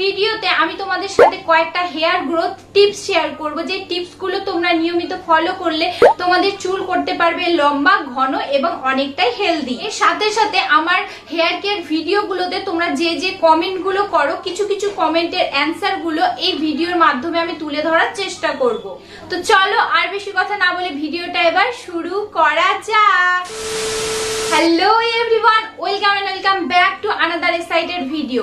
ভিডিওতে আমি তোমাদের সাথে কয়েকটা হেয়ার গ্রোথ টিপস শেয়ার করব। যে টিপসগুলো তোমরা নিয়মিত ফলো করলে তোমাদের চুল করতে পারবে লম্বা, ঘন এবং অনেকটাই হেলদি এর সাথে সাথে আমার হেয়ার কেয়ার ভিডিওগুলোতে তোমরা যে যে কমেন্টগুলো করো, কিছু কিছু কমেন্টের অ্যান্সারগুলো এই ভিডিওর মাধ্যমে আমি তুলে ধরার চেষ্টা করব। তো চলো আর বেশি কথা না বলে ভিডিওটা এবার শুরু করা যাক। Hello everyone welcome and welcome back to another excited video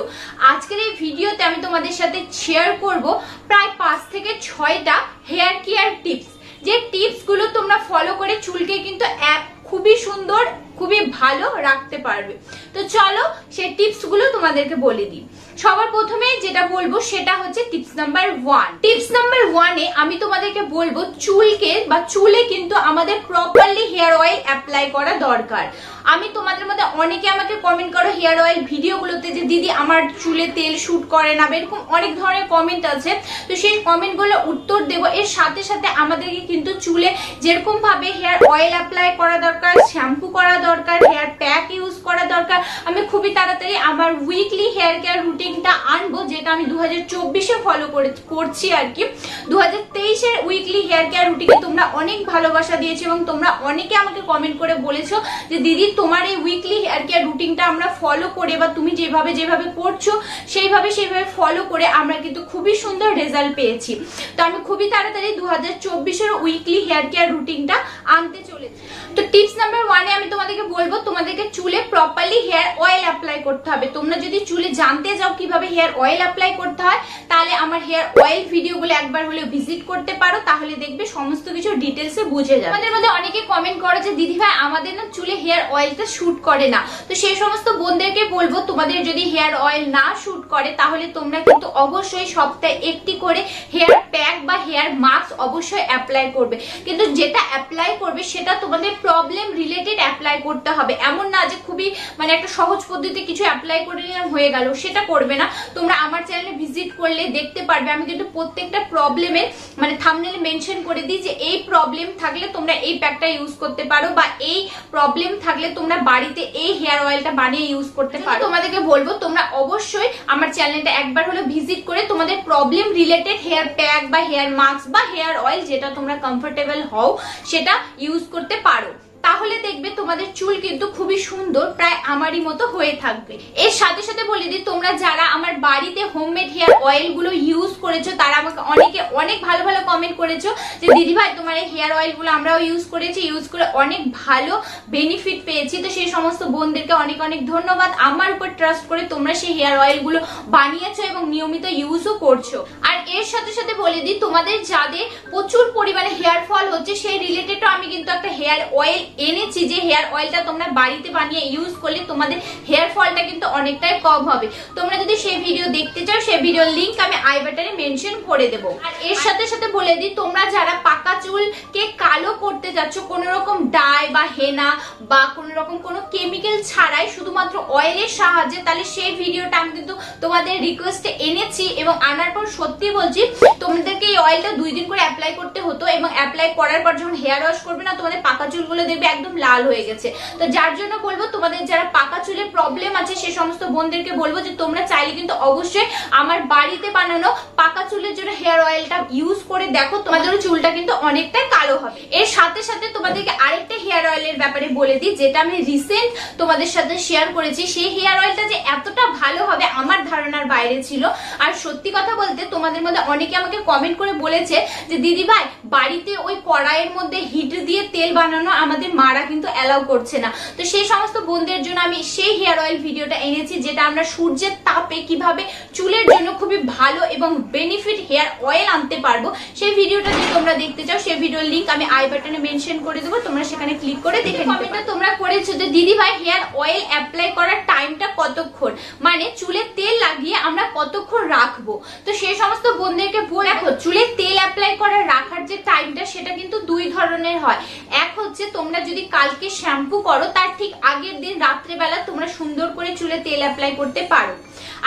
আজকের এই ভিডিওতে আমি তোমাদের সাথে শেয়ার করব প্রায় পাঁচ থেকে ছয়টা হেয়ার কেয়ার টিপস যে টিপসগুলো তোমরা ফলো করে চুলকে কিন্তু এক খুবই সুন্দর, খুবই ভালো রাখতে পারবে। তো চলো সেই টিপসগুলো তোমাদেরকে বলে দিই। সবার প্রথমে যেটা বলব সেটা হচ্ছে tips number one tips number ওয়ানে আমি তোমাদেরকে বলব চুলকে বা চুলে কিন্তু আমাদের প্রপারলি হেয়ার অয়েল অ্যাপ্লাই করা দরকার। আমি তোমাদের মধ্যে অনেকে আমাকে কমেন্ট করো হেয়ার অয়েল ভিডিওগুলোতে যে দিদি আমার চুলে তেল শ্যুট করে না এরকম অনেক ধরনের কমেন্ট আছে। তো সেই কমেন্টগুলো উত্তর দেব। এর সাথে সাথে আমাদেরকে কিন্তু চুলে যেরকমভাবে হেয়ার অয়েল অ্যাপ্লাই করা দরকার শ্যাম্পু করা দরকার হেয়ার প্যাক ইউজ করা দরকার। আমি খুবই তাড়াতাড়ি আমার উইকলি হেয়ার কেয়ার রুটিনটা আনব, যেটা আমি দু হাজার চব্বিশে ফলো করে, করছি আর কি। দু হাজার তেইশের উইকলি হেয়ার কেয়ার রুটিনে তোমরা অনেক ভালোবাসা দিয়েছ এবং তোমরা অনেকে আমাকে কমেন্ট করে বলেছ যে, দিদি, তোমার এই উইকলি হেয়ার কেয়ার রুটিনটা আমরা ফলো করে বা তুমি যেভাবে যেভাবে করছ, সেইভাবে সেইভাবে ফলো করে আমরা কিন্তু খুবই সুন্দর রেজাল্ট পেয়েছি। তো আমি খুবই তাড়াতাড়ি দু হাজার চব্বিশের উইকলি হেয়ার কেয়ার রুটিনটা আনতে চলেছি। তো টিপস নাম্বার ওয়ানে আমি তোমাদেরকে বলব, তোমাদেরকে চুলে প্রপারলি হেয়ার অয়েল অ্যাপ্লাই করতে হবে। তোমরা যদি চুলে জানতে যাও কীভাবে হেয়ার অয়েল অ্যাপ্লাই করতে হয়, তাহলে আমার হেয়ার অয়েল ভিডিওগুলো একবার হলেও ভিজিট করতে পারো, তাহলে দেখবে সমস্ত কিছু ডিটেলসে বুঝে যাবে। আমাদের মধ্যে অনেকে কমেন্ট করে যে, দিদি ভাই, আমাদের না চুলে হেয়ার অয়েলটা শুট করে না। তো সেই সমস্ত বোনদেরকে বলব, তোমাদের যদি হেয়ার অয়েল না শুট করে, তাহলে তোমরা কিন্তু অবশ্যই সপ্তাহে একটি করে হেয়ার প্যাক বা হেয়ার মাস্ক অবশ্যই অ্যাপ্লাই করবে। কিন্তু যেটা অ্যাপ্লাই করবে, সেটা তোমাদের প্রবলেম রিলেটেড অ্যাপ্লাই করতে হবে। এমন না যে খুবই মানে একটা সহজ পদ্ধতি কিছু অ্যাপ্লাই করে নিলাম, হয়ে গেল। সেটা করবে না। তোমরা আমার চ্যানেলে ভিজিট করলে দেখতে পারবে। আমি কিন্তু প্রত্যেকটা প্রবলেমের মানে থামনেলে মেনশন করে দিই যে এই প্রবলেম থাকলে তোমরা এই প্যাকটা ইউজ করতে পারো বা এই প্রবলেম থাকলে তোমরা বাড়িতে এই হেয়ার অয়েলটা বানিয়ে ইউজ করতে পারো। তোমাদেরকে বলব তোমরা অবশ্যই আমার চ্যানেলটা একবার হলো ভিজিট করে তোমাদের প্রবলেম রিলেটেড হেয়ার প্যাক বা হেয়ার মাস্ক বা হেয়ার অয়েল যেটা তোমরা কমফোর্টেবল হও সেটা ইউজ করতে পারো। তাহলে দেখবে তোমাদের চুল কিন্তু খুবই সুন্দর, প্রায় আমারই মতো হয়ে থাকবে। এর সাথে সাথে বলে দিই, তোমরা যারা আমার বাড়িতে হোমমেড হেয়ার অয়েলগুলো ইউজ করেছ, তারা আমাকে অনেকে অনেক ভালো ভালো কমেন্ট করেছ যে দিদি ভাই তোমার এই হেয়ার অয়েলগুলো আমরাও ইউজ করেছি ইউজ করে অনেক ভালো বেনিফিট পেয়েছি। তো সেই সমস্ত বোনদেরকে অনেক অনেক ধন্যবাদ। আমার উপর ট্রাস্ট করে তোমরা সেই হেয়ার অয়েলগুলো বানিয়েছো এবং নিয়মিত ইউজও করছ। আর এর সাথে সাথে বলে দিই তোমাদের যাদের প্রচুর পরিমাণে হেয়ার ফল হচ্ছে সেই রিলেটেডও আমি কিন্তু একটা হেয়ার অয়েল এনেছি। যে হেয়ার অয়েলটা তোমরা বাড়িতে বানিয়ে ইউজ করলে তোমাদের হেয়ার ফলটা কিন্তু অনেকটাই কম হবে। তোমরা যদি সেই ভিডিও দেখতে চাও সেই ভিডিওর লিংক আমি আই বাটনে মেনশন করে দেবো। আর এর সাথে সাথে বলে দিই তোমরা যারা পাকা চুলকে কালো করতে যাচ্ছ কোনো রকম ডাই বা হেনা বা কোনো রকম কোনো কেমিক্যাল ছাড়াই শুধুমাত্র অয়েলের সাহায্যে তাহলে সেই ভিডিওটা আমি কিন্তু তোমাদের রিকোয়েস্টে এনেছি এবং আনার পর সত্যি বলছি, তোমাদেরকে এই অয়েলটা দুই দিন করে অ্যাপ্লাই করতে হতো এবং অ্যাপ্লাই করার পর যখন হেয়ার ওয়াশ করবে না, তোমাদের পাকা চুলগুলো দেখবে একদম লাল হয়ে গেছে। তো যার জন্য বলব, তোমাদের যারা পাকা চুলের প্রবলেম আছে, সে সমস্ত বোনদেরকে বলব যে তোমরা চাইলে কিন্তু অবশ্যই আমার বাড়িতে বানানো পাকা চুলের জন্য হেয়ার অয়েলটা ইউজ করে দেখো তোমাদের চুলটা কিন্তু অনেকটাই কালো হবে। এর সাথে সাথে তোমাদেরকে আরেকটা হেয়ার অয়েলের ব্যাপারে বলে দিই, যেটা আমি রিসেন্ট তোমাদের সাথে শেয়ার করেছি। সেই হেয়ার অয়েলটা যে এতটা ভালো হবে আমার ধারণার বাইরে ছিল। আর সত্যি কথা বলতে, তোমাদের মধ্যে অনেকে আমাকে কমেন্ট করে বলেছে যে, দিদি ভাই, বাড়িতে ওই কড়াইয়ের মধ্যে হিট দিয়ে তেল বানানো আমাদের মারা কিন্তু অ্যালাউ করছে না। তো সেই সমস্ত বোনদের জন্য আমি সেই হেয়ার অয়েল ভিডিওটা এনেছি, যেটা আমরা সূর্যের তাপে কীভাবে চুলের জন্য খুবই ভালো এবং বেনিফিট হেয়ার অয়েল আনতে পারব। সেই ভিডিওটা যদি তোমরা দেখতে চাও সেই ভিডিওর লিঙ্ক আমি আই বাটনে মেনশন করে দেবো। তোমরা সেখানে ক্লিক করে দেখে কমেন্টটা তোমরা করেছ যে দিদি ভাই হেয়ার অয়েল অ্যাপ্লাই করার টাইমটা কতক্ষণ? মানে চুলে তেল লাগিয়ে আমরা কতক্ষণ রাখব? তো সেই সমস্ত বোনদেরকে বলে দেখো চুলে তেল অ্যাপ্লাই করার রাখার যে টাইমটা সেটা কিন্তু দুই ধরনের হয়। এক হচ্ছে তোমরা যদি কালকে শ্যাম্পু করো তার ঠিক আগের দিন রাত্রেবেলা তোমরা সুন্দর করে চুলে তেল অ্যাপ্লাই করতে পারো।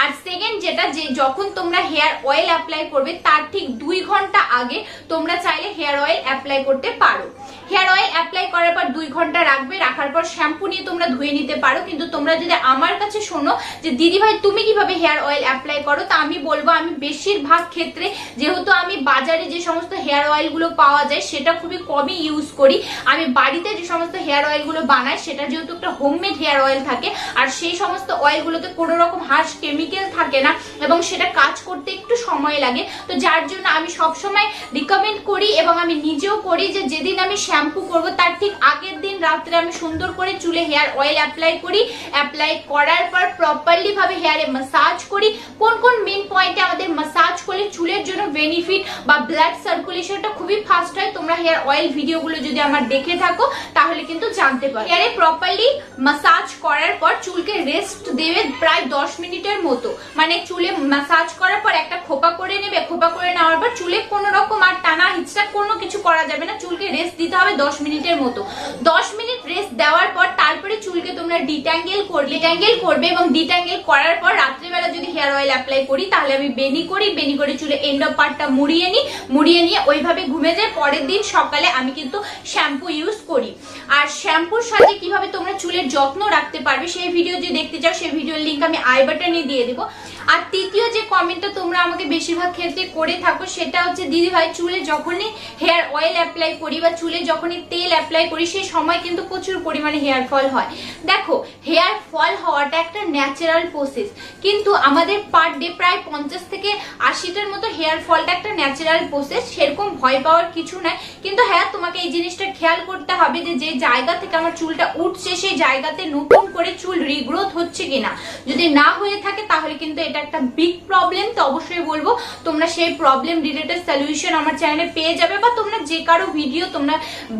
আর সেকেন্ড যেটা যে যখন তোমরা হেয়ার অয়েল অ্যাপ্লাই করবে, তার ঠিক দুই ঘণ্টা আগে তোমরা চাইলে হেয়ার অয়েল অ্যাপ্লাই করতে পারো। হেয়ার অয়েল অ্যাপ্লাই করার ঘণ্টা রাখবে, রাখার পর শ্যাম্পু নিয়ে তোমরা ধুয়ে নিতে পারো। কিন্তু তোমরা যদি আমার কাছে শোনো যে দিদি ভাই তুমি কীভাবে হেয়ার অয়েল অ্যাপ্লাই করো? তা আমি বলব, আমি বেশিরভাগ ক্ষেত্রে যেহেতু আমি বাজারে যে সমস্ত হেয়ার অয়েলগুলো পাওয়া যায়, সেটা খুবই কমই ইউজ করি। আমি বাড়িতে যে সমস্ত হেয়ার অয়েলগুলো বানাই, সেটা যেহেতু একটা হোমমেড হেয়ার অয়েল থাকে, আর সেই সমস্ত অয়েলগুলোতে কোনো রকম হার্শ কেমিক্যাল থাকে না এবং সেটা কাজ করতে একটু সময় লাগে। তো যার জন্য আমি সবসময় রিকমেন্ড করি এবং আমি নিজেও করি যে, যেদিন আমি শ্যাম্পু করব, তার ঠিক আগের দিন রাত্রে আমি সুন্দর করে চুলে হেয়ার অয়েল অ্যাপ্লাই করি অ্যাপ্লাই করার পর প্রপারলি ভাবে হেয়ারে মাসাজ করি। কোন কোন মেন পয়েন্টে আমাদের মাসাজ করলে চুলের জন্য বেনিফিট বা ব্লাড সার্কুলেশনটা খুবই ফাস্ট হয়, তোমরা হেয়ার অয়েল ভিডিওগুলো যদি আমার দেখে থাকো, তাহলে কিন্তু জানতে পারো। হেয়ারে প্রপারলি মাসাজ করার পর চুলকে রেস্ট দেবে প্রায় দশ মিনিটের মতো। মানে চুলে মাসাজ করার পর একটা খোপা করে নেবে, খোপা করে নেওয়ার পর চুলে কোনো রকম আর টানা হিচড়া কোনো কিছু করা যাবে না, চুলকে রেস্ট দিতে হবে দশ মিনিটের মতো। দশ মিনিট রেস্ট দেওয়ার পর তারপরে চুলকে তোমরা ডিট্যাঙ্গেল করবে ডিট্যাঙ্গেল করবে এবং ডিট্যাঙ্গেল করার পর রাত্রিবেলা যদি হেয়ার অয়েল অ্যাপ্লাই করি, তাহলে আমি বেনি করি বেনি করে চুলে এন্ড অফ পার্টটা মুড়িয়ে নিই, মুড়িয়ে নিয়ে ওইভাবে ঘুমে যাই। পরের দিন সকালে আমি কিন্তু শ্যাম্পু ইউজ করি। আর শ্যাম্পুর সাথে কীভাবে তোমরা চুলের যত্ন রাখতে পারবে, সেই ভিডিও যদি দেখতে চাও, সেই ভিডিওর লিঙ্ক আমি আই বাটনে দিয়ে দেবো। আর তৃতীয় যে কমেন্টটা তোমরা আমাকে বেশিরভাগ ক্ষেত্রে করে থাকো, সেটা হচ্ছে দিদি ভাই চুলে যখনই হেয়ার অয়েল অ্যাপ্লাই করি বা চুলে যখনই তেল অ্যাপ্লাই করি, সেই সময় কিন্তু প্রচুর পরিমাণে হেয়ার ফল হয়। দেখো হেয়ার ফল হওয়াটা একটা ন্যাচারাল প্রসেস কিন্তু আমাদের পার ডে প্রায় পঞ্চাশ থেকে আশিটার মতো হেয়ার ফলটা একটা ন্যাচারাল প্রসেস সেরকম ভয় পাওয়ার কিছু নাই। কিন্তু হ্যাঁ তোমাকে এই জিনিসটা খেয়াল করতে হবে যে যে জায়গা থেকে আমার চুলটা উঠছে, সেই জায়গাতে নতুন করে চুল রিগ্রোথ হচ্ছে কিনা। যদি না হয়ে থাকে, তাহলে কিন্তু এটা একটা বিগ প্রবলেম তো অবশ্যই বলব, তোমরা সেই প্রবলেম রিলেটেড সলিউশন আমার চ্যানেলে পেয়ে যাবে, বা তোমরা যে কারও ভিডিও তোমরা,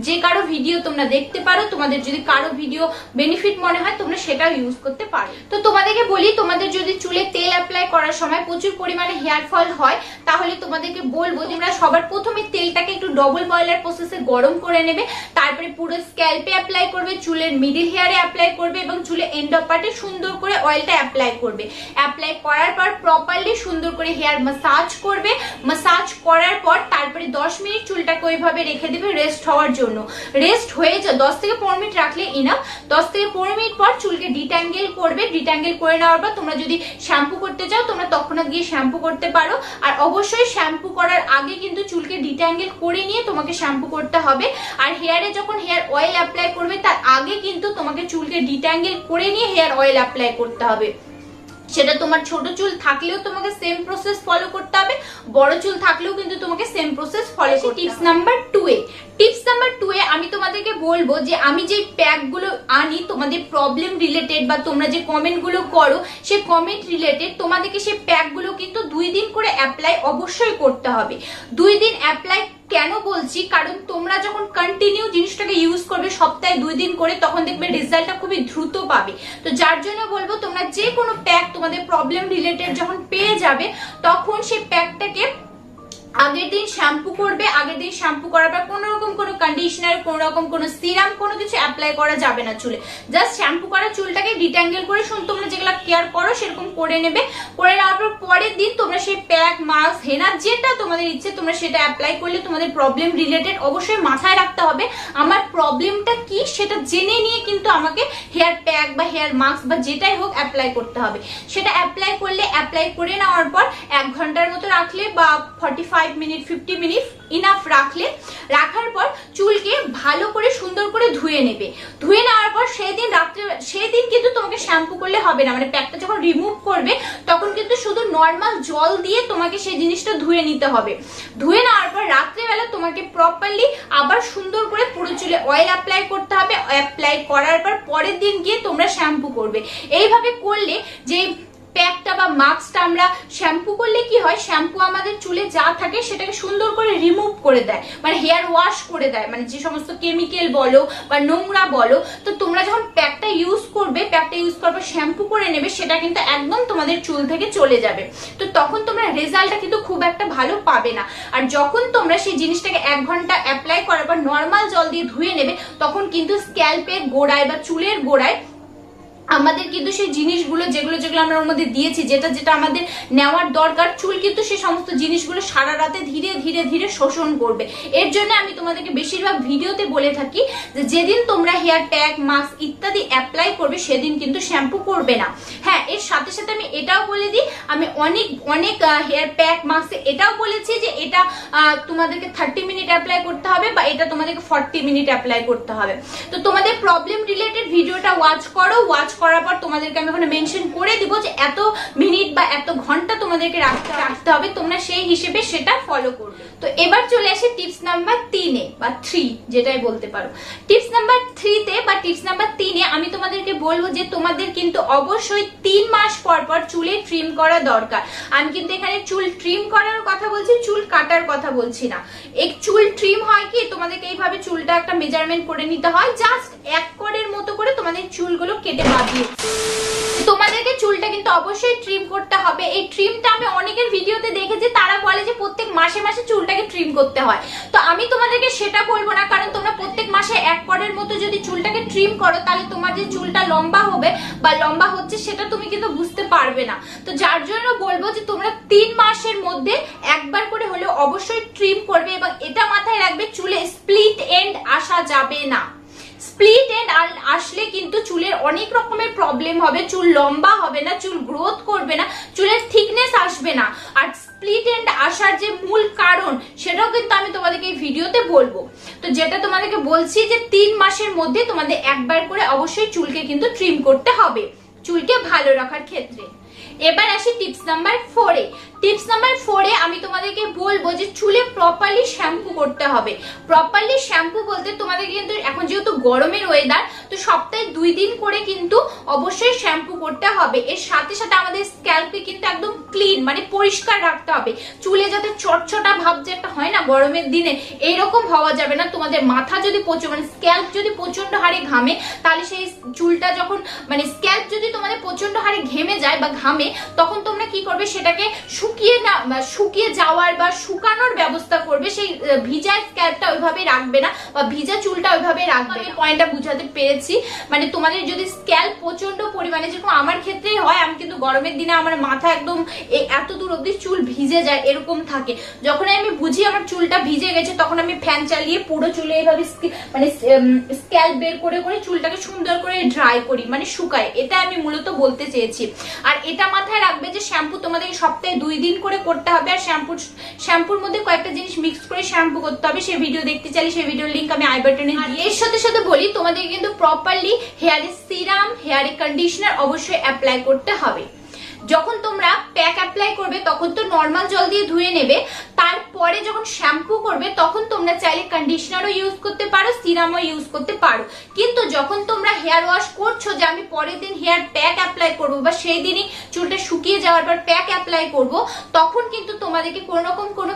যে কারও ভিডিও তোমরা দেখতে পারো, তোমাদের যদি কারও ভিডিও বেনিফিট মনে হয়, তোমরা সেটাও ইউজ করতে পারো। তো তোমাদেরকে বলি, তোমাদের যদি চুলে তেল অ্যাপ্লাই করার সময় প্রচুর পরিমাণে হেয়ার ফল হয়, তাহলে তোমাদেরকে বলব, তোমরা সবার প্রথমে তেলটাকে একটু ডবল বয়লার প্রসেসে গরম করে নেবে, তারপরে পুরো স্ক্যাল্পে অ্যাপ্লাই করবে, চুলের মিডিল হেয়ারে অ্যাপ্লাই করবে, এবং চুলে এন্ড অফ পার্টে সুন্দর করে অয়েলটা অ্যাপ্লাই করবে। অ্যাপ্লাই করার পর প্রপারলি সুন্দর করে হেয়ার মাসাজ করবে। মাসাজ করার পর তারপরে দশ মিনিট চুলটাকে ওইভাবে রেখে দেবে রেস্ট হওয়ার জন্য। রেস্ট হয়ে যা দশ থেকে পনেরো মিনিট রাখলে ইনাফ দশ থেকে পনেরো মিনিট পর চুলকে ডিট্যাঙ্গেল করবে। ডিট্যাঙ্গেল করে নেওয়ার পর তোমরা যদি শ্যাম্পু করতে চাও, তোমরা তখন গিয়ে শ্যাম্পু করতে পারো। আর অবশ্যই শ্যাম্পু করার আগে কিন্তু চুলকে ডিট্যাঙ্গেল করে নিয়ে তোমাকে শ্যাম্পু করতে হবে। আর হেয়ারে যখন হেয়ার অয়েল অ্যাপ্লাই করবে, তার আগে কিন্তু তোমাকে চুলকে ডিট্যাঙ্গেল করে নিয়ে হেয়ার অয়েল অ্যাপ্লাই করতে হবে। সেটা তোমার ছোট চুল থাকলেও তোমাকে সেম প্রসেস ফলো করতে হবে বড় চুল থাকলেও কিন্তু তোমাকে সেম প্রসেস ফলো করতে টিপস নাম্বার টু এ। টিপস নাম্বার টু এ আমি তোমাদেরকে বলব যে আমি যে প্যাকগুলো আনি তোমাদের প্রবলেম রিলেটেড বা তোমরা যে কমেন্টগুলো করো সে কমেন্ট রিলেটেড তোমাদেরকে সেই প্যাকগুলো কিন্তু দুই দিন করে অ্যাপ্লাই অবশ্যই করতে হবে। দুই দিন অ্যাপ্লাই কেন বলছি? কারণ তোমরা যখন কন্টিনিউ জিনিসটাকে ইউজ করবে সপ্তাহে দুই দিন করে, তখন দেখবে রেজাল্টটা খুবই দ্রুত পাবে। তো যার জন্য বলব, তোমরা যে কোনো প্যাক তোমাদের প্রবলেম রিলেটেড যখন পেয়ে যাবে, তখন সেই প্যাকটাকে আগের দিন শ্যাম্পু করবে, আগের দিন শ্যাম্পু করার পর কোনো রকম কোনো কন্ডিশনার কোনো রকম কোনো সিরাম কোনো কিছু অ্যাপ্লাই করা যাবে না চুলে। জাস্ট শ্যাম্পু করা চুলটাকে ডিট্যাঙ্গেল করে তোমরা যেগুলো কেয়ার করো সেরকম করে নেবে। করে নেওয়ার পর পরের দিন তোমরা সেই প্যাক মাস্ক হেনা, যেটা তোমাদের ইচ্ছে, তোমরা সেটা অ্যাপ্লাই করলে তোমাদের প্রবলেম রিলেটেড অবশ্যই মাথায় রাখতে হবে। আমার প্রবলেমটা কি সেটা জেনে নিয়ে কিন্তু আমাকে হেয়ার প্যাক বা হেয়ার মাস্ক বা যেটাই হোক অ্যাপ্লাই করতে হবে। সেটা অ্যাপ্লাই করলে অ্যাপ্লাই করে নেওয়ার পর এক ঘণ্টার মতো রাখলে বা forty five minute fifty minute enough রাখলে, রাখার পর চুলকে ভালো করে সুন্দর করে ধুয়ে নেবে। ধুয়ে নেওয়ার পর সেই দিন রাত্রে সেই দিন কিন্তু তোমাকে শ্যাম্পু করলে হবে না। মানে প্যাকটা যখন রিমুভ করবে, তখন কিন্তু শুধু নর্মাল জল দিয়ে তোমাকে সেই জিনিসটা ধুয়ে নিতে হবে। ধুয়ে নেওয়ার পর রাত্রেবেলা তোমাকে প্রপারলি আবার সুন্দর করে পুরো চুলে অয়েল অ্যাপ্লাই করতে হবে। অ্যাপ্লাই করার পর পরের দিন গিয়ে তোমরা শ্যাম্পু করবে। এইভাবে করলে যে মাস্কটা আমরা শ্যাম্পু করলে কি হয়? শ্যাম্পু আমাদের চুলে যা থাকে সেটাকে সুন্দর করে রিমুভ করে দেয়। মানে হেয়ার ওয়াশ করে দেয়। মানে যে সমস্ত কেমিক্যাল বলো বা নোংরা বলো, তো তোমরা যখন প্যাকটা ইউজ করবে, প্যাকটা ইউজ করবে শ্যাম্পু করে নেবে, সেটা কিন্তু একদম তোমাদের চুল থেকে চলে যাবে। তো তখন তোমরা রেজাল্টটা কিন্তু খুব একটা ভালো পাবে না। আর যখন তোমরা সেই জিনিসটাকে এক ঘণ্টা অ্যাপ্লাই করার পর নর্মাল জল দিয়ে ধুয়ে নেবে, তখন কিন্তু স্ক্যাল্পের গোড়ায় বা চুলের গোড়ায় আমাদের কিন্তু সেই জিনিসগুলো যেগুলো যেগুলো আমরা ওর মধ্যে দিয়েছি, যেটা যেটা আমাদের নেওয়ার দরকার, চুল কিন্তু সেই সমস্ত জিনিসগুলো সারা রাতে ধীরে ধীরে ধীরে শোষণ করবে। এর জন্য আমি তোমাদেরকে বেশিরভাগ ভিডিওতে বলে থাকি যে যেদিন তোমরা হেয়ার প্যাক মাস্ক ইত্যাদি অ্যাপ্লাই করবে, সেদিন কিন্তু শ্যাম্পু করবে না। হ্যাঁ এর সাথে সাথে আমি এটাও বলে দিই, আমি অনেক অনেক হেয়ার প্যাক মাস্ক এটাও বলেছি যে এটা তোমাদেরকে থার্টি মিনিট অ্যাপ্লাই করতে হবে বা এটা তোমাদেরকে ফর্টি মিনিট অ্যাপ্লাই করতে হবে। তো তোমাদের প্রবলেম রিলেটেড ভিডিওটা ওয়াচ করো ওয়াচ করার পর তোমাদেরকে আমি ওখানে মেনশন করে দিব যে এত মিনিট বা এত ঘণ্টা তোমাদেরকে রাখতে রাখতে হবে, তোমরা সেই হিসেবে সেটা ফলো করবে। তো এবার চলে আসে টিপস নাম্বার তিনে বা থ্রি যেটাই বলতে পারো। টিপস নাম্বার থ্রিতে বা টিপস নাম্বার তিনে আমি তোমাদেরকে বলব যে তোমাদের কিন্তু অবশ্যই তিন মাস পর পর চুলে ট্রিম করা দরকার। আমি কিন্তু এখানে চুল ট্রিম করার কথা বলছি, চুল কাটার কথা বলছি না। এক চুল ট্রিম হয় কি? তোমাদেরকে এইভাবে চুলটা একটা মেজারমেন্ট করে নিতে হয় জাস্ট এক করের মতো করে তোমাদের চুলগুলো কেটে বাঁধিয়ে তোমাদেরকে চুলটা কিন্তু অবশ্যই ট্রিম করতে হবে। এই ট্রিমটা আমি অনেকের ভিডিওতে দেখেছি, তারা বলে যে প্রত্যেক মাসে মাসে চুলটাকে ট্রিম করতে হয়। তো আমি তোমাদেরকে সেটা বলব না, কারণ তোমরা প্রত্যেক মাসে এক পরের মতো যদি চুলটাকে ট্রিম করো, তাহলে তোমার যে চুলটা লম্বা হবে বা লম্বা হচ্ছে সেটা তুমি কিন্তু বুঝতে পারবে না। তো যার জন্য বলব যে তোমরা তিন মাসের মধ্যে একবার করে হলেও অবশ্যই ট্রিম করবে এবং এটা মাথায় রাখবে, চুলে স্প্লিট এন্ড আসা যাবে না। স্প্লিট এন্ড আসলে কিন্তু চুলের অনেক রকমের প্রবলেম হবে। চুল লম্বা হবে না, চুল গ্রোথ করবে না, চুলের থিকনেস আসবে না। আর স্প্লিট এন্ড আসার যে মূল কারণ, সেটাও কিন্তু আমি তোমাদেরকে এই ভিডিওতে বলব। তো যেটা তোমাদেরকে বলছি যে তিন মাসের মধ্যে তোমাদের একবার করে অবশ্যই চুলকে কিন্তু ট্রিম করতে হবে। চুলকে ভালো রাখার ক্ষেত্রে। এবার আসি টিপস নাম্বার ফোরে টিপস নাম্বার ফোরে আমি তোমাদেরকে বলব যে চুলে প্রপারলি শ্যাম্পু করতে হবে। প্রপারলি শ্যাম্পু বলতে তোমাদের কিন্তু এখন যেহেতু গরমের ওয়েদার তো সপ্তাহে দুই দিন করে কিন্তু অবশ্যই শ্যাম্পু করতে হবে। এর সাথে সাথে আমাদের স্ক্যাল্পকে কিন্তু একদম ক্লিন মানে পরিষ্কার রাখতে হবে। চুলে যাতে চটচটা ভাব যে একটা হয় না গরমের দিনে, এইরকম হওয়া যাবে না। তোমাদের মাথা যদি প্রচুর মানে স্ক্যাল্প যদি প্রচণ্ড হারে ঘামে, তাহলে সেই চুলটা যখন মানে স্ক্যাল্প যদি তোমাদের প্রচণ্ড হারে ঘেমে যায় বা ঘামে তখন তোমরা কি করবে? সেটাকে শুকিয়ে না শুকিয়ে যাওয়ার বা শুকানোর ব্যবস্থা করবে। সেই ভিজা স্ক্যাল্পটা ওইভাবে রাখবে না, বা ভিজা চুলটা ওইভাবে রাখবে আমি পয়েন্টটা বুঝাতে পেরেছি। মানে তোমাদের যদি স্ক্যাল্প প্রচণ্ড পরিমাণে, যেরকম আমার ক্ষেত্রেই হয়, আমি কিন্তু গরমের দিনে আমার মাথা একদম এত দূর অব্দি চুল ভিজে যায়, এরকম থাকে। যখন আমি বুঝি আমার চুলটা ভিজে গেছে, তখন আমি ফ্যান চালিয়ে পুরো চুলে স্কি- মানে স্ক্যাল্প বের করে করে চুলটাকে সুন্দর করে ড্রাই করি মানে শুকাই এটা আমি মূলত বলতে চেয়েছি। আর এটা মাথায় রাখবে যে শ্যাম্পু তোমাদের সপ্তাহে দুই দিন করে করতে হবে আর শ্যাম্পু শ্যাম্পুর মধ্যে কয়েকটা জিনিস মিক্স করে শ্যাম্পু করতে হবে। সেই ভিডিও দেখতে চাইলে সেই ভিডিওর লিঙ্ক আমি আই বাটনে এর সাথে সাথে বলি তোমাদের কিন্তু প্রপারলি হেয়ারে সিরাম হেয়ারে কন্ডিশনার অবশ্যই অ্যাপ্লাই করতে হবে। যখন তোমরা প্যাক অ্যাপ্লাই করবে, তখন তো নর্মাল জল দিয়ে ধুয়ে নেবে। তারপরে যখন শ্যাম্পু করবে, তখন তোমরা চাইলে কন্ডিশনারও ইউজ করতে পারো সিরামও ইউজ করতে পারো। কিন্তু যখন তোমরা হেয়ার ওয়াশ করছ যে আমি পরের দিন হেয়ার প্যাক অ্যাপ্লাই করব বা সেই দিনই চুলটা শুকিয়ে যাওয়ার পর প্যাক অ্যাপ্লাই করব, তখন কিন্তু তোমাদেরকে কোনো রকম কোনো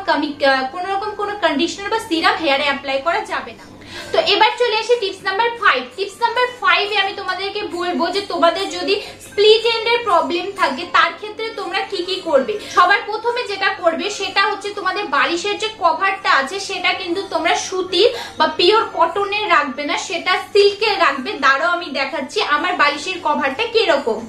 কোনো রকম কোনো কন্ডিশনার বা সিরাম হেয়ারে অ্যাপ্লাই করা যাবে না। তো এবার চলে আসি tips number five tips number ফাইভে আমি তোমাদেরকে বলব যে তোমাদের যদি স্প্লিট এন্ডের প্রবলেম থাকে, তার ক্ষেত্রে তোমরা কি কি করবে? সবার প্রথমে যেটা করবে, সেটা হচ্ছে তোমাদের বালিশের যে কভারটা আছে, সেটা কিন্তু তোমরা সুতির বা পিওর কটনের রাখবে না, সেটা সিল্কের রাখবে। দাঁড়াও, আমি দেখাচ্ছি আমার বালিশের কভারটা কীরকম।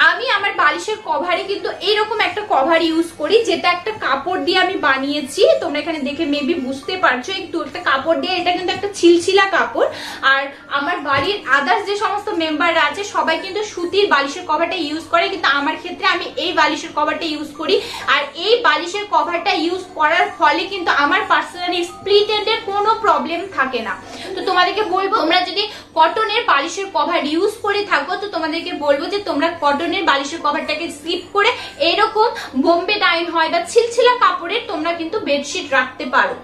আমি আমার বালিশের কভারে কিন্তু এরকম একটা কভার ইউজ করি, যেটা একটা কাপড় দিয়ে আমি বানিয়েছি। তোমরা এখানে দেখে মেবি বুঝতে পারছ একটু একটা কাপড় দিয়ে এটা কিন্তু একটা ছিলছিলা কাপড়। আর আমার বাড়ির আদার্স যে সমস্ত মেম্বাররা আছে, সবাই কিন্তু সুতির বালিশের কভারটা ইউজ করে, কিন্তু আমার ক্ষেত্রে আমি এই বালিশের কভারটা ইউজ করি। আর এই বালিশের কভারটা ইউজ করার ফলে কিন্তু আমার পার্সোনালি স্প্লিট এন্ডের কোনো প্রবলেম থাকে না। তো তোমাদেরকে বলব, তোমরা যদি কটনের বালিশের কভার ইউজ করে থাকো তো তোমাদেরকে বলব যে তোমরা কটনের বালিশের কভারটাকে স্লিপ করে এরকম বোম্বে ডাইন হয় বা ছিলছিলা কাপড়ের তোমরা কিন্তু বেডশিট রাখতে পারো।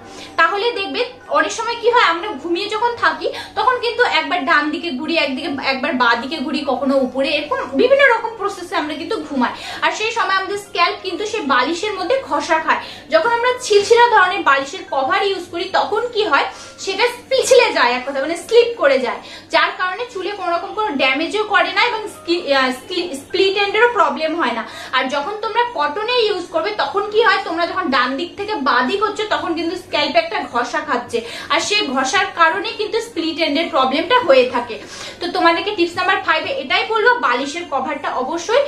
তাহলে দেখবে অনেক সময় কি হয়, আমরা ঘুমিয়ে যখন থাকি, তখন কিন্তু একবার ডান দিকে ঘুরি, একদিকে, একবার বা দিকে ঘুরি, কখনো উপরে, এরকম বিভিন্ন রকম প্রসেসে আমরা কিন্তু ঘুমাই। আর সেই সময় আমাদের স্ক্যাল্প কিন্তু সেই বালিশের মধ্যে ঘষা খায়। যখন আমরা ছিলছিলা ধরনের বালিশের কভার ইউজ করি, তখন কি হয়, সেটা পিছলে যায় এক কথা মানে স্লিপ করে যায়। যার কারণে চুলে কোনো রকম কোনো ড্যামেজও করে না এবং স্প্লিট এন্ডেরও প্রবলেম হয় না। আর যখন তোমরা কটনে ইউজ করবে তখন কি হয় তোমরা যখন ডান দিক থেকে বাঁ দিক হচ্ছে তখন কিন্তু স্ক্যাল্পে একটা ঘষা খাচ্ছে। আর সেই ঘষার কারণে কিন্তু স্প্লিট এন্ডের প্রবলেমটা হয়ে থাকে। তো তোমাদেরকে টিপস নাম্বার ফাইভে এটাই বলব বালিশের কভারটা অবশ্যই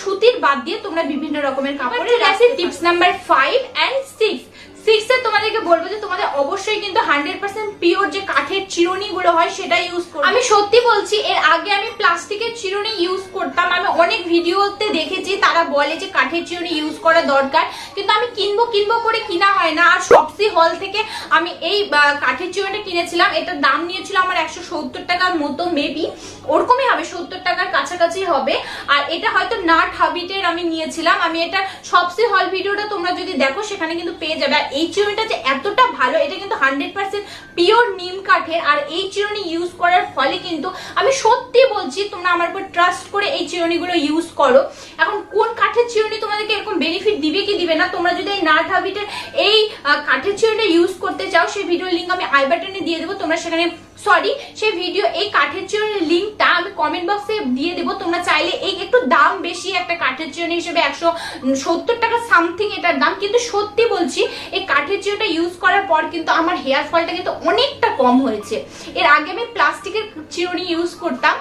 সুতির বাদ দিয়ে তোমরা বিভিন্ন রকমের কাপড়ে tips number five and six six তোমাদেরকে বলব যে তোমাদের অবশ্যই কিন্তু হান্ড্রেড পার্সেন্ট পিওর যে কাঠের চিরুনি গুলো হয় সেটা ইউজ করো আমি সত্যি বলছি, এর আগে আমি প্লাস্টিকের চিরুনি ইউজ করতাম। আমি অনেক ভিডিওতে দেখেছি, তারা বলে যে কাঠের চিরুনি ইউজ করা দরকার। কিন্তু আমি কিনবো কিনবো করে কিনা হয় না। আর সবসি হল থেকে আমি এই কাঠের চিরুনিটা কিনেছিলাম। এটার দাম নিয়েছিল আমার একশো সত্তর টাকার মতো মেবি ওরকমই হবে, সত্তর টাকার কাছাকাছি হবে। আর এটা হয়তো নাট হাবিটের আমি নিয়েছিলাম। আমি এটা সবসি হল ভিডিওটা তোমরা যদি দেখো, সেখানে কিন্তু পেয়ে যাবে। এই চিরুনিটা যে এতটা ভালো, এটা কিন্তু হান্ড্রেড পার্সেন্ট পিওর নিম কাঠের, আর এই চিরুনি ইউজ করার ফলে কিন্তু আমি সত্যি বলছি, তোমরা আমার উপর ট্রাস্ট করে এই চিরুনিগুলো ইউজ করো। এখন কোন কাঠের চিরুনি তোমাদেরকে এরকম বেনিফিট দিবে কি দিবে না, তোমরা যদি এই নাট হাবিটের এই কাঠের চিরুনিটা ইউজ করতে চাও, সেই ভিডিও লিঙ্ক আমি আই বাটনে দিয়ে দেবো, তোমরা সেখানে সরি সেই ভিডিও এই কাঠের চিরুনির লিঙ্কটা আমি কমেন্ট বক্সে দিয়ে দেবো। তোমরা চাইলে এই একটু দাম বেশি একটা কাঠের চিরুনি হিসেবে একশো সত্তর টাকা সামথিং এটার দাম। কিন্তু সত্যি বলছি, এই কাঠের চিরুনিটা ইউজ করার পর কিন্তু আমার হেয়ার ফলটা কিন্তু অনেকটা কম হয়েছে। এর আগে আমি প্লাস্টিকের চিরুনি ইউজ করতাম।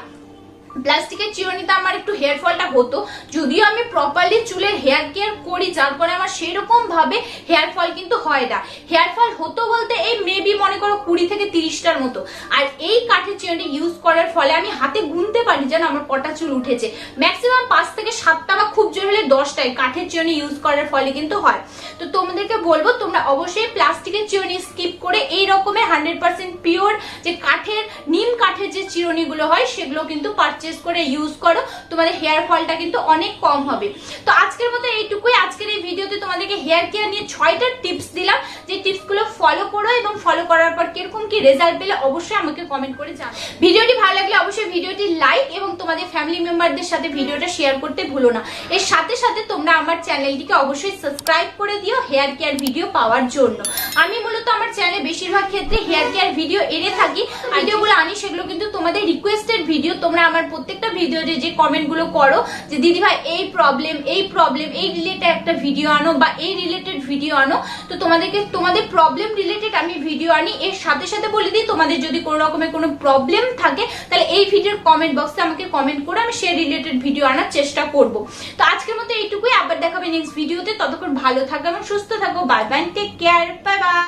প্লাস্টিকের চিরুনিতে আমার একটু হেয়ার ফলটা হতো। যদিও আমি প্রপারলি চুলের হেয়ার কেয়ার করি, যার পরে আমার সেরকম ভাবে হেয়ার ফল কিন্তু হয় না। হেয়ার ফল হতো বলতে এই মেবি মনে করো কুড়ি থেকে তিরিশটার মতো। আর এই কাঠের চিরুনি ইউজ করার ফলে আমি হাতে গুনতে পারি যেন আমার পটা চুল উঠেছে। ম্যাক্সিমাম পাঁচ থেকে সাতটা বা খুব জোর হলে দশটাই কাঠের চিরুনি ইউজ করার ফলে কিন্তু হয়। তো তোমাদেরকে বলব, তোমরা অবশ্যই প্লাস্টিকের চিরুনি স্কিপ করে এই রকমের হান্ড্রেড পার্সেন্ট পিওর যে কাঠের, নিম কাঠের যে চিরুনিগুলো হয়, সেগুলো কিন্তু পারচেস করে ইউজ করো তোমাদের হেয়ার ফলটা কিন্তু অনেক কম হবে। তো আজকের মতো এইটুকুই। আজকের এই ভিডিওতে তোমাদেরকে হেয়ার কেয়ার নিয়ে ছয়টা টিপস দিলাম। যে টিপসগুলো ফলো করো এবং ফলো করার পর কীরকম কি রেজাল্ট পেলে অবশ্যই আমাকে কমেন্ট করে জানাও। ভিডিওটি ভালো লাগলে অবশ্যই ভিডিওটি লাইক এবং তোমাদের ফ্যামিলি মেম্বারদের সাথে ভিডিওটা শেয়ার করতে ভুলো না। এর সাথে সাথে তোমরা আমার চ্যানেলটিকে অবশ্যই সাবস্ক্রাইব করে দিও হেয়ার কেয়ার ভিডিও পাওয়ার জন্য। আমি মূলত আমার চ্যানেলে বেশিরভাগ ক্ষেত্রে হেয়ার কেয়ার ভিডিও এনে থাকি। ভিডিওগুলো আনি সেগুলো কিন্তু তোমাদের রিকোয়েস্টেড ভিডিও তোমরা আমার প্রত্যেকটা ভিডিওতে যে কমেন্টগুলো করো, যে দিদি ভাই, এই প্রবলেম এই প্রবলেম এই রিলেটেড একটা ভিডিও আনো বা এই রিলেটেড ভিডিও আনো, তো তোমাদেরকে, তোমাদের প্রবলেম রিলেটেড আমি ভিডিও আনি, এর সাথে সাথে বলে দিই, তোমাদের যদি কোনো রকমের কোনো প্রবলেম থাকে, তাহলে এই ভিডিওর কমেন্ট বক্সে আমাকে কমেন্ট করে আমি সেই রিলেটেড ভিডিও আনার চেষ্টা করব। তো আজকের মতো এইটুকুই, আবার দেখাবে নেক্সট ভিডিওতে ততক্ষণ ভালো থাকো এবং সুস্থ থাকো bye bye take care bye bye